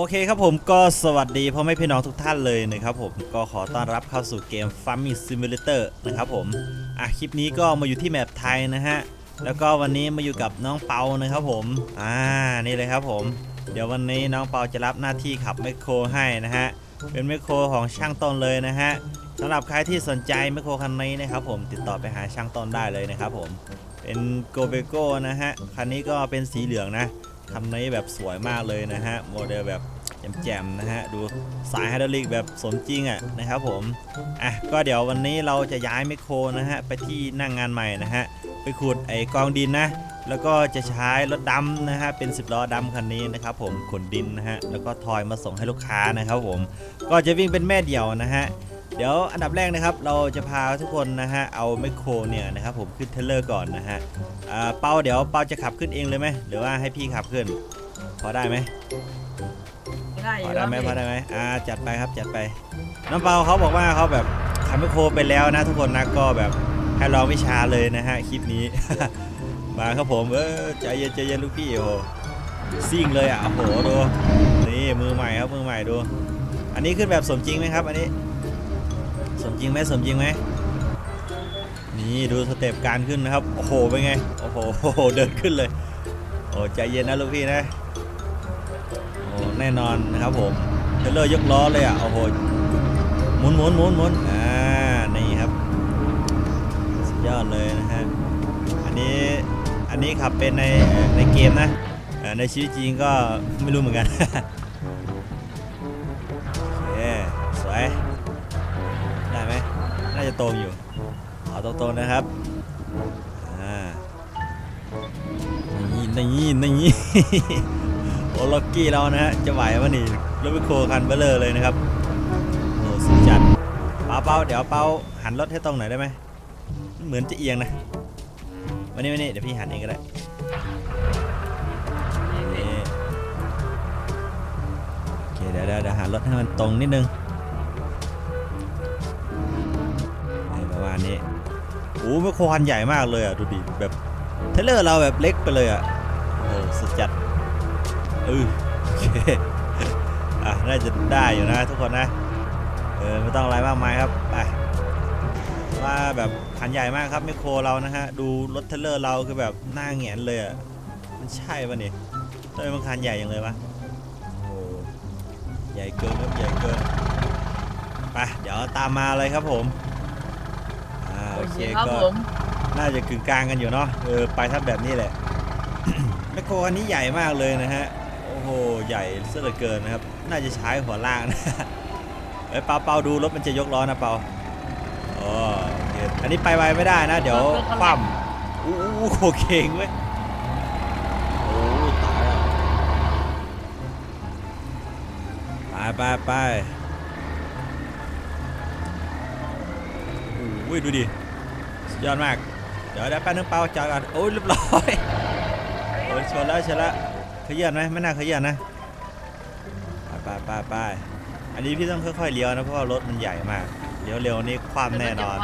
โอเคครับผมก็สวัสดีพ่อแม่พี่น้องทุกท่านเลยนะครับผมก็ขอต้อนรับเข้าสู่เกม Farming Simulator นะครับผมอะคลิปนี้ก็มาอยู่ที่แมปไทยนะฮะแล้วก็วันนี้มาอยู่กับน้องเปานะครับผมอ่านี่เลยครับผม เดี๋ยววันนี้น้องเปาจะรับหน้าที่ขับแมคโครให้นะฮะเป็นแมคโครของช่างต้นเลยนะฮะสำหรับใครที่สนใจแมคโครคันนี้นะครับผมติดต่อไปหาช่างต้นได้เลยนะครับผมเป็นโกเบโก้นะฮะคันนี้ก็เป็นสีเหลืองนะ คันนี้แบบสวยมากเลยนะฮะ โมเดลแบบแจ่มๆนะฮะ ดูสายไฮดรอลิกแบบสมจริงอะนะครับผม อะ ก็เดี๋ยววันนี้เราจะย้ายไมโครนะฮะ ไปที่นั่งงานใหม่นะฮะ ไปขุดไอ้กองดินนะ แล้วก็จะใช้รถดำนะฮะ เป็น 10ล้อดำคันนี้นะครับผมขนดินนะฮะ แล้วก็ทอยมาส่งให้ลูกค้านะครับผม ก็จะวิ่งเป็นแม่เดี่ยวนะฮะ เดี๋ยวอันดับแรกนะครับเราจะพาทุกคนนะฮะเอาไมคโครเนี่ยนะครับผมขึ้นเทรลเลอร์ก่อนนะฮะอ่าเปาเดี๋ยวเปาจะขับขึ้นเองเลยไหมหรือว่าให้พี่ขับขึ้น พอได้ไหมได้อพอยู่ได้ไหมพอได้ไหมอ่าจัดไปครับจัดไปน้องเปาเขาบอกว่าเขาแบบขับไมคโครไปแล้วนะทุกคนนะก็แบบให้ลองวิชาเลยนะฮะคลิปนี้ มาครับผมเออใจเย็นใจเย็นลูกพี่โอ้โหซิ่งเลยอะโอ้โหดูนี่มือใหม่ครับมือใหม่ดู อันนี้ขึ้นแบบสมจริงไหมครับ อันนี้ สมจริงไหมสมจริงไหมนี่ดูสเต็ปการขึ้นนะครับ โอ้โหเป็นไง โอ้โหเดินขึ้นเลย โอ้ใจเย็นนะลูกพี่นะโอ้แน่นอนนะครับผมเทรลเลอร์ยกล้อเลยอะโอ้โหหมุนหมุนหมุนหมุนอ่านี่ครับสุดยอดเลยนะฮะอันนี้อันนี้ขับเป็นในในเกมนะเอ่ในชีวิตจริงก็ไม่รู้เหมือนกัน รงอยู่เอาตรงๆนะครับอ่านี่นี่นี่โอล็อกกี้เรานะฮะจะไหววะนี่รถไมคโคคันเบลเลอร์เลยนะครับโอ้สุดจัดเปาเป้าเดี๋ยวเป้าหันรถให้ตรงหน่อยได้ไหมเหมือนจะเอียงนะวันนี้วันนี้เดี๋ยวพี่หันเองก็ได้โอเคเดี๋ยวเดี๋ยวเดี๋ยวหันรถให้มันตรงนิดนึง อ้ไมคโครคันใหญ่มากเลยอะ ดูดิแบบเทรลเลอร์เราแบบเล็กไปเลยอะโอ้สุดจัดเออโอเคอะน่าจะได้อยู่นะทุกคนนะเออไม่ต้องอะไรมากมายครับไปว่าแบบคันใหญ่มากครับไมโครเรานะฮะดูรถเทรลเลอร์เราคือแบบหน้าแหงนเลยอะมันใช่ปะนี่ทำไมมันคันใหญ่อย่างเลยวะโอ้ใหญ่เกินครับใหญ่เกินไปเดี๋ยวตามมาเลยครับผม เคเคครับก็ผมน่าจะกึ่งกลางกันอยู่เนาะเออไปทับแบบนี้แหละ แมคโครคันนี้ใหญ่มากเลยนะฮะโอ้โหใหญ่เสียเหลือเกินนะครับ น่าจะใช้หัวล่างนะเอ้ยเปาเปาดูรถมันจะยกล้อนะเปาอ๋อโอเคอันนี้ไปไวไม่ได้นะ เดี๋ยวคว่ำอู้หูโคเก่งเว้ยโอ้ตายแล้วไปไปไปโอ้ยดูดิสุด ยอดมาก เดี๋ยวได้แป๊บนึงเปาจอดก่อนโอ้ยเรียบร้อยโอ้ยชนแล้วชนแล้วขยื่นไหมไม่น่าขยื่นนะไปไปไปไปอันนี้พี่ต้องค่อยๆเลี้ยวนะเพราะว่ารถมันใหญ่มากเลี้ยวเร็วนี่คว่ำแน่นอน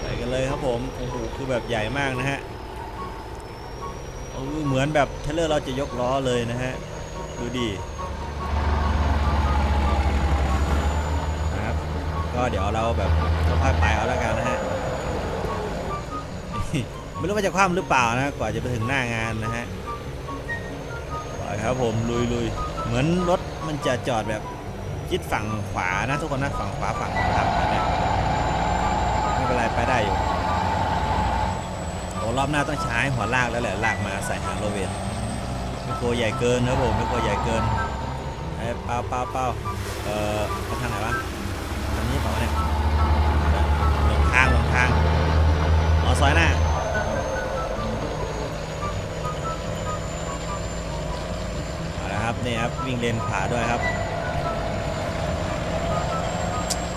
ไปกันเลยครับผมโอ้โหคือแบบใหญ่มากนะฮะเออเหมือนแบบเทเลอร์เราจะยกล้อเลยนะฮะดูดินะครับ ก็เดี๋ยวเราแบบค่อยๆไปเอาแล้วกันนะฮะไม่รู้ว่าจะคว่ำหรือเปล่านะกว่าจะไปถึงหน้างานนะฮะไปครับผมลุยลุยเหมือนรถมันจะจอดแบบยิดฝั่งขวานะทุกคนนะฝั่งขวาฝั่งคนขับนะไม่เป็นไรไปได้อยู่โอ้รอบหน้าต้องใช้หัวลากแล้วแหละลากมาใส่หางโรเวนไม่โคใหญ่เกินครับผมไม่โคใหญ่เกินไอ้เป้าเป้าเป้าเอ่อไปทางไหนวะ อันนี้เปล่าวะเนี่ยหลงทางหลงทางอ๋อซอยหน้าเอาละครับนี่ครับ วิ่งเลนขวาด้วยครับ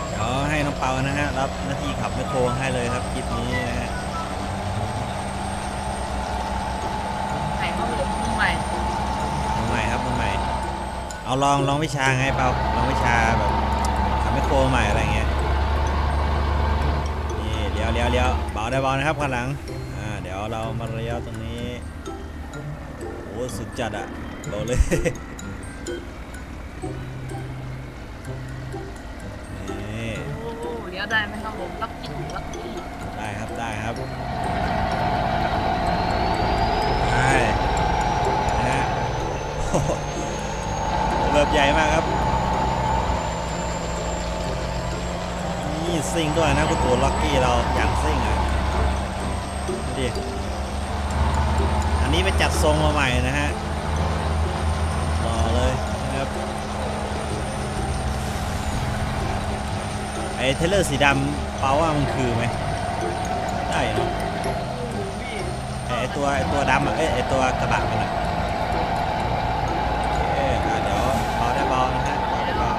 เดี๋ยวให้น้องเปานะฮะรับหน้าที่ขับไมคโครให้เลยครับคลิปนี้นะฮะใหม่ครับผมมือใหม่มือใหม่ครับมือใหม่ เอาลองลองวิชาไงเปาลองวิชาแบบขับไมคโครใหม่อะไรเงี้ยนี่เลี้ยวเลี้ยวเลี้ยวเบาได้เบานะครับข้างหลังอ่าเดี๋ยวเรามาเลี้ยวตรงนี้สุดจัดอะบอกเลย ได้ไหมครับผมลักกี้ลักกี้ได้ครับได้ครับได้นะฮะโอ้โหเริ่มใหญ่มากครับนี่ซิ่งด้วยนะคุณปู่ล็อกกี้เราอย่างซิ่งอะดูดิอันนี้ไปจัดทรงมาใหม่นะฮะรอเลยนะครับ ไอ้เทเลอร์สีดำเปาว่ามันคือไหมได้เนาะไอ้ไอ้ตัวไอ้ตัวดำอะเอ้ยไอ้ตัวกระบะมันอะเอ้ยอะเดี๋ยวเบาได้เบานะฮะเบาได้เบา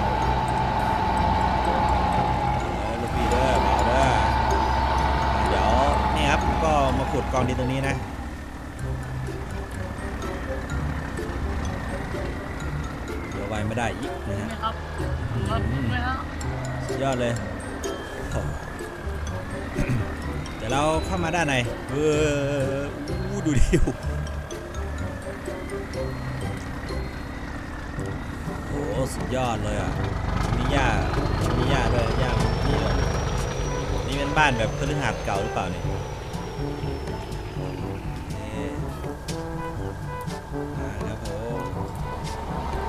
เออลูกพี่เด้อเบาเด้อเดี๋ยวนี่ครับก็มาขุดกองดินตรงนี้นะเดี๋ยวไวไม่ได้อีกนะฮะไหมครับรถไหมครับสุดยอดเลย โอ้เดี๋ยวเราเข้ามาด้านในเอออู้ดูดิวโอ้สุดยอดเลยอะมีหญ้ามีหญ้าด้วยหญ้านี่นี่เป็นบ้านแบบคฤหาสน์เก่าหรือเปล่าเนี่ยนี่อ่าครับผม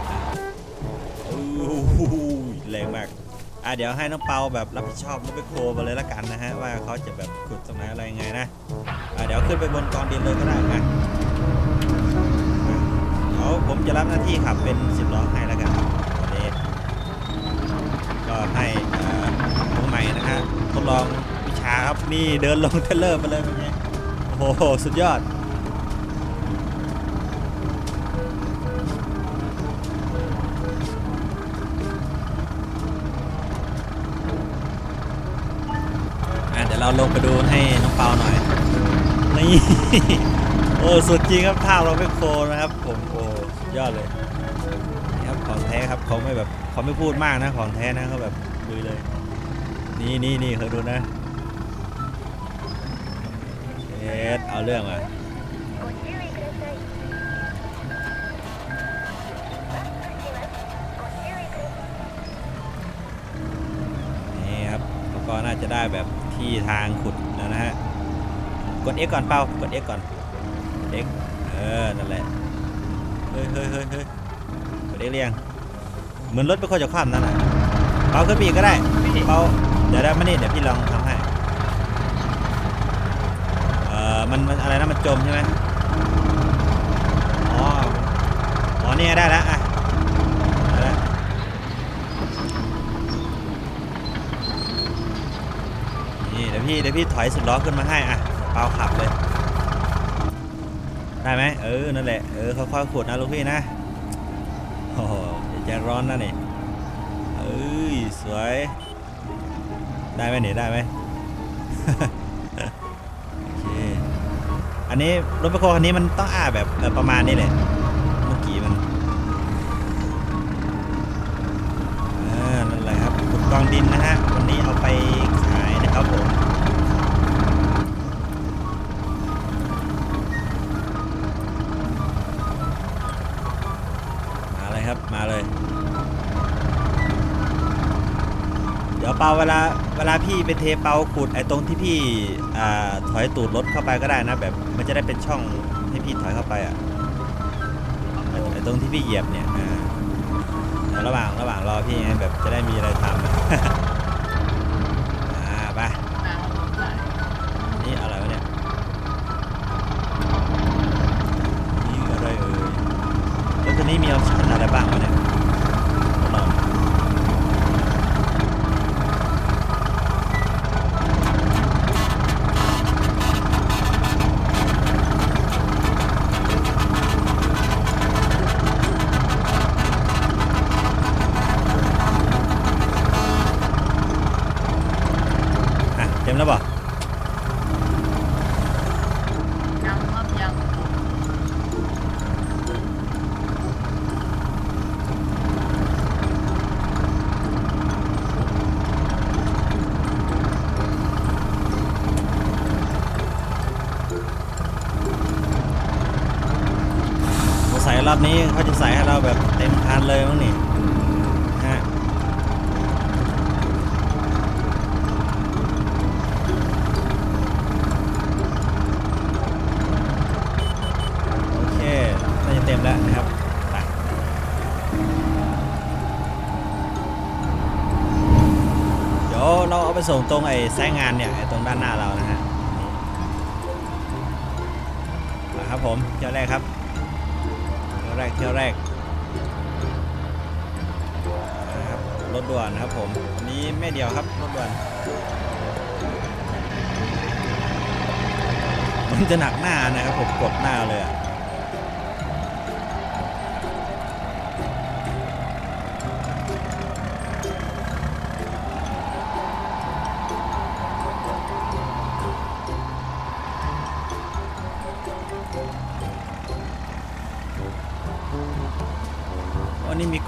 อะโอ้แรงมาก อะเดี๋ยวให้น้องเปาแบบรับผิดชอบรถไปโครมาเลยละกันนะฮะว่าเขาจะแบบขุดตรงไหนอะไรยังไงนะอะเดี๋ยวขึ้นไปบนกองดินเลยก็ได้นะเดี๋ยวผมจะรับหน้าที่ขับเป็นสิบล้อให้ล้วกันก็ให้เอ่อมือใหม่นะฮะทดลองวิชาครับนี่เดินลงเทเลอร์มาเลยเป็นไงโอ้โหสุดยอด เราลงไปดูให้น้องเปาหน่อย นี่ โอ้สุดจริงครับภาพเราไม่โคนะครับ ผมโอ้ยอดเลยนี่ครับของแท้ครับเขาไม่แบบเขาไม่พูดมากนะของแท้นะเขาแบบดูเลย นี่นี่นี่เขาดูนะเอสเอาเรื่องอะก็น่าจะได้แบบ ที่ทางขุดแล้วนะฮะ กด X ก่อนเป้ากด X ก่อนกด X เออ นั่นแหละ เฮ้ยเฮ้ยเฮ้ยเฮ้ยกด X เรียง เหมือนรถเป็นคนจะคว่ำนั่นแหละเปาขึ้นไปอีกก็ได้เปาเดี๋ยวได้มานี่เดี๋ยวพี่ลองทำให้ เออมันมันอะไรนะ มันจมใช่ไหมอ๋อ อ๋อนี่ไงได้แล้วอะได้แล้วนี่เดี๋ยว พี่เดี๋ยวพี่ถอยสุดล้อขึ้นมาให้อะเปาขับเลย ได้ไหมเออนั่นแหละเออค่อยๆขุดนะลูกพี่นะโอ้โหจะร้อนนะนี่เอ้ยสวย ได้ไหมเนี่ยได้ไหมโอเคอันนี้รถแมคโครคันนี้มันต้องอ้าแบบประมาณนี้แหละเมื่อกี้มันอ่านั่นแหละครับขุดกองดินนะฮะวันนี้เอาไปขายนะครับผม มาเลย เดี๋ยวเปาเวลาเวลาพี่ไปเทเปาขุดไอ้ตรงที่พี่อ่าถอยตูดรถเข้าไปก็ได้นะแบบ มันจะได้เป็นช่องให้พี่ถอยเข้าไปอะไอ้ตรงที่พี่เหยียบเนี่ยอ่าเดี๋ยวระหว่างระหว่างรอพี่ไงแบบจะได้มีอะไรทำ รอบนี้เขาจะใส่ให้เราแบบเต็มคันเลยมั้งนี่ฮะโอเคน่าจะเต็มแล้วนะครับไปเดี๋ยวเราเอาไปส่งตรงไอ้ไซต์งานเนี่ยไอ้ตรงด้านหน้าเรานะฮะนี่มาครับผมเที่ยวแรกครับ ยวแรกเที่ยวแรกนะครับรถด่วนนะครับผมอันนี้ไม่เดียวครับรถด่วนมันจะหนักหน้านะครับผมกดหน้าเลยอะ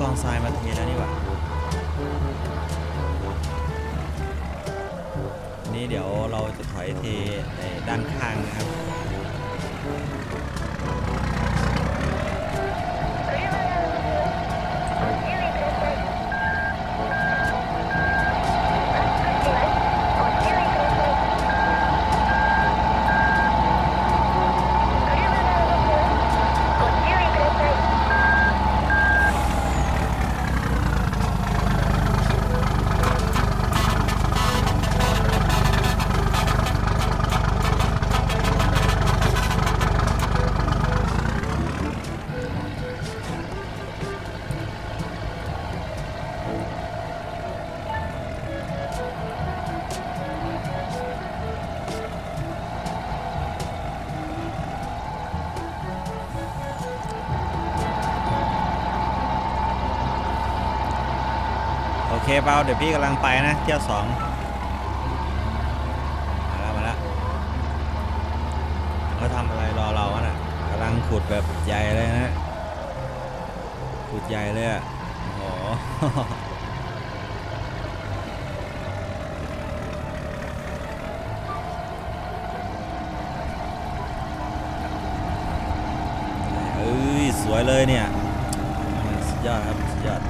องทรายมาเทแล้วนี่หว่านนี้เดี๋ยวเราจะถอยเท เคเปาเดี๋ยวพี่กำลังไปนะ เที่ยวสองมาแล้วมาแล้วเขาทำอะไรรอเราอะน่ะกำลังขุดแบบใหญ่เลยนะ ขุดใหญ่เลยอะโอ้โหเอ้ย สวยเลยเนี่ย สุดยอดครับ สุดยอด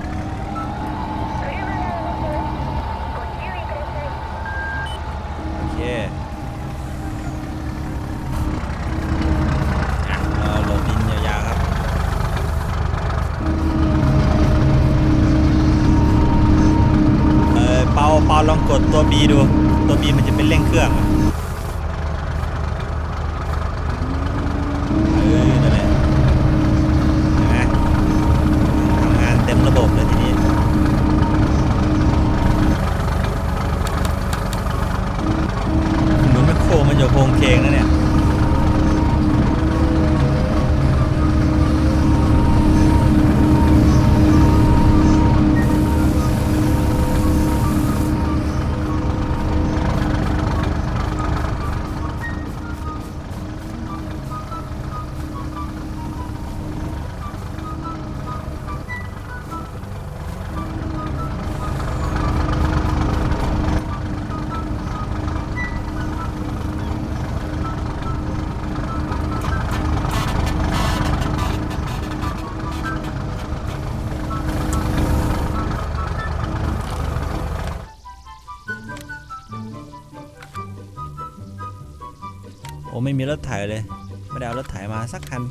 ไม่มีรถไถเลย ไม่ได้เอารถไถมาสักคัน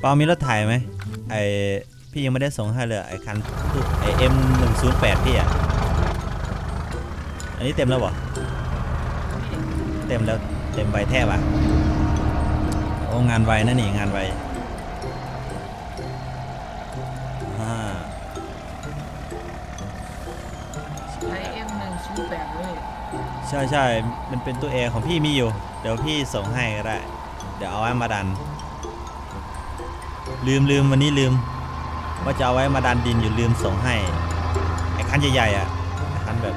เปามีรถไถไหมไอพี่ยังไม่ได้ส่งให้เลยไอคันไอเอ็มหนึ่งศูนย์แปดพี่อะ อันนี้เต็มแล้วบ่เต็มแล้วเต็มใบแทบอะโอ้งานไวนะนี่งานไว ใช่ใช่มันเป็นตัวเอของพี่มีอยู่ เดี๋ยวพี่ส่งให้ก็ได้ เดี๋ยวเอาไว้มาดัน ลืมลืมวันนี้ลืม ว่าจะเอาไว้มาดันดินอยู่ลืมส่งให้ ไอ้คันใหญ่ๆอะไอ้คันแบบ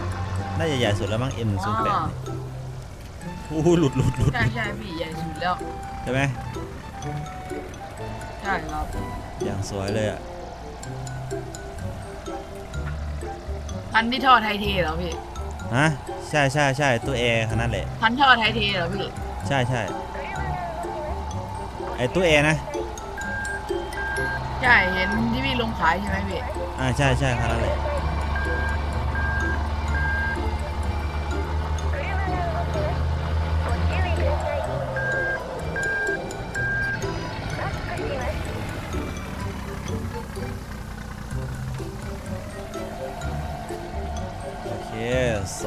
น่าจะใหญ่สุดแล้วมั้ง M 1 0 8โอ้โหหลุดหลุดหลุดใช่ใช่พี่ใหญ่สุดแล้ว ใช่ไหมใช่ครับอย่างสวยเลยอะ คันที่ทอดไทยเทเหรอพี่ ฮะใช่ใช่ใช่ตัวแอร์คันนั้นแหละพันท่อไทยเทเหรอพี่ใช่ใช่ไอตัวแอร์นะใช่เห็นที่พี่ลงขายใช่ไหมพี่อ่าใช่ใช่คันนั้นแหละ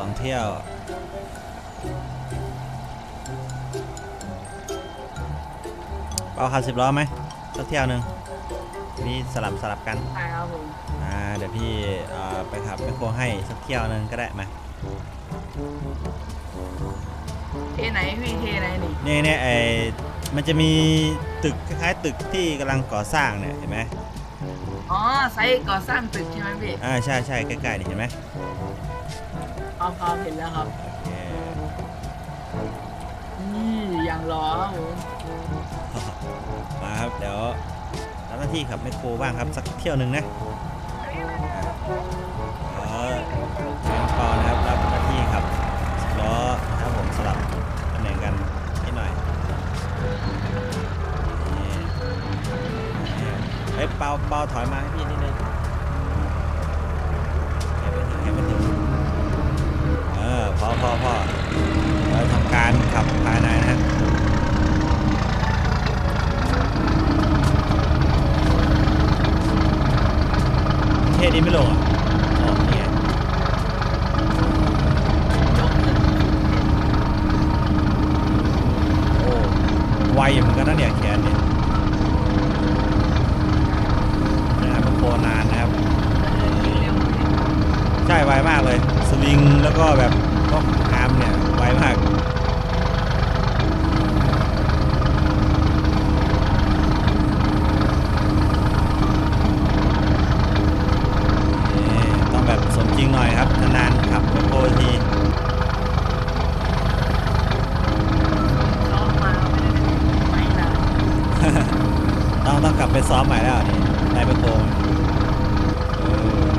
องเที่ยว เปาขับสิบล้อไหมสักเที่ยวหนึ่งนี่สลับสลับกันใช่ครับผมอ่าเดี๋ยวพี่เอ่อไปขับแมคโครให้สักเที่ยวหนึงก็ได้มาเทไหนพี่เทไหนนี่เนี่ยเนี่ยไอมันจะมีตึกคล้ายๆตึกที่กำลังก่อสร้างเนี่ยเห็นไหมอ๋อไซต์ก่อสร้างตึกใช่ไหมพี่อ่าใช่ใช่ใกล้ๆนี่เห็นไหม เอาครับเห็นแล้วครับโอเคนี่อย่างหล่อครับผมมาครับเดี๋ยวรับหน้าที่ขับแมคโครบ้างครับสักเที่ยวหนึ่งนะขอเชิญปอนะครับรับหน้าที่ขับสิบล้อนะครับผมสลับตำแหน่งกันนิดหน่อยนี่เฮ้ยเปาเปาถอยมาให้พี่นิดนึงให้ไปถึงให้ไปถึงเออพอพอพอเราทำการขับภายในนะฮะ เท่ดีไม่ลงอะอ๋อนี่ไง ยกเลย โอ้ไวเหมือนกันนะเนี่ยแขนเนี่ยนะครับมันโคนานนะครับ เร็วพี่ ใช่ไวมากเลย สวิง แล้วก็แบบก็อาร์มเนี่ยไวมาก นี่ต้องแบบสมจริงหน่อยครับ นานๆขับโคที ซ้อมมาไม่ได้ไม่นาน ต้องต้องกลับไปซ้อมใหม่แล้วนี่ได้ไปโกงเออ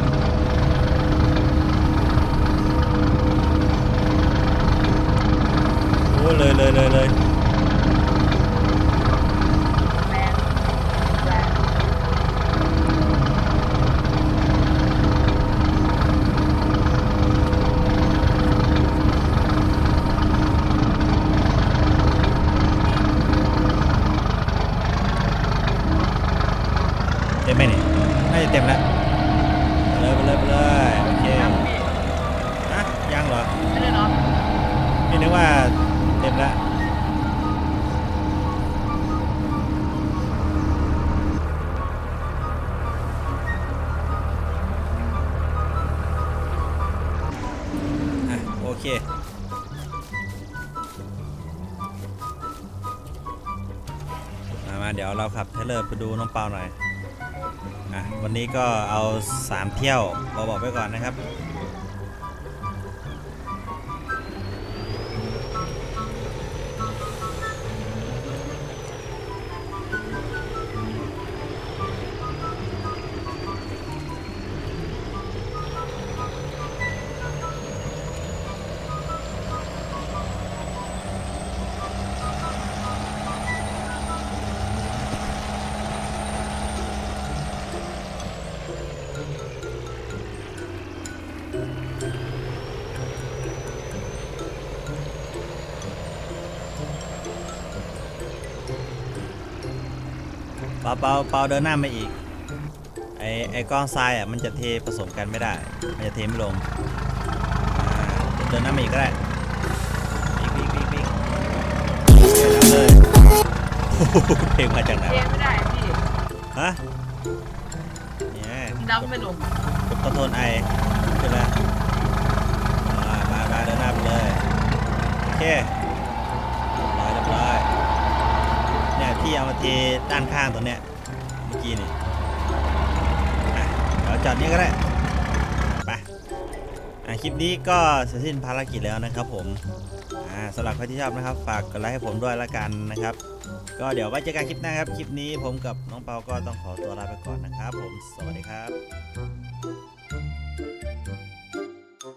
โอ้ เยวเราขับเทเลอร์ไปดูน้องเปาหน่อยอะวันนี้ก็เอา 3 เที่ยวบอกบอกไปก่อนนะครับ เปาเปาเปาเดินหน้ามาอีก ไอไอก้อนทรายอะมันจะเทผสมกันไม่ได้ มันจะเทไม่ลงอ่าเดินหน้ามาอีกก็ได้อีกอีกอีกอีกเดินเลยโอ้โหเพลงมาจากไหนเทวะไม่ได้พี่ฮะเนี่ยดำไม่ลงกดคอนโทรลไอขึ้นแล้วอ่ามามาเดินหน้าไปเลย โอเค ที่เอามาเทด้านข้างตรงเนี้ยเมื่อกี้นี่เดี๋ยวจอดนี้ก็ได้ไปคลิปนี้ก็เสร็จสิ้นภารกิจแล้วนะครับผมอ่าสำหรับใครที่ชอบนะครับ ฝากกดไลค์ให้ผมด้วยละกันนะครับ ก็เดี๋ยวไว้เจอกันคลิปหน้าครับ คลิปนี้ผมกับน้องเปาก็ต้องขอตัวลาไปก่อนนะครับ ผมสวัสดีครับ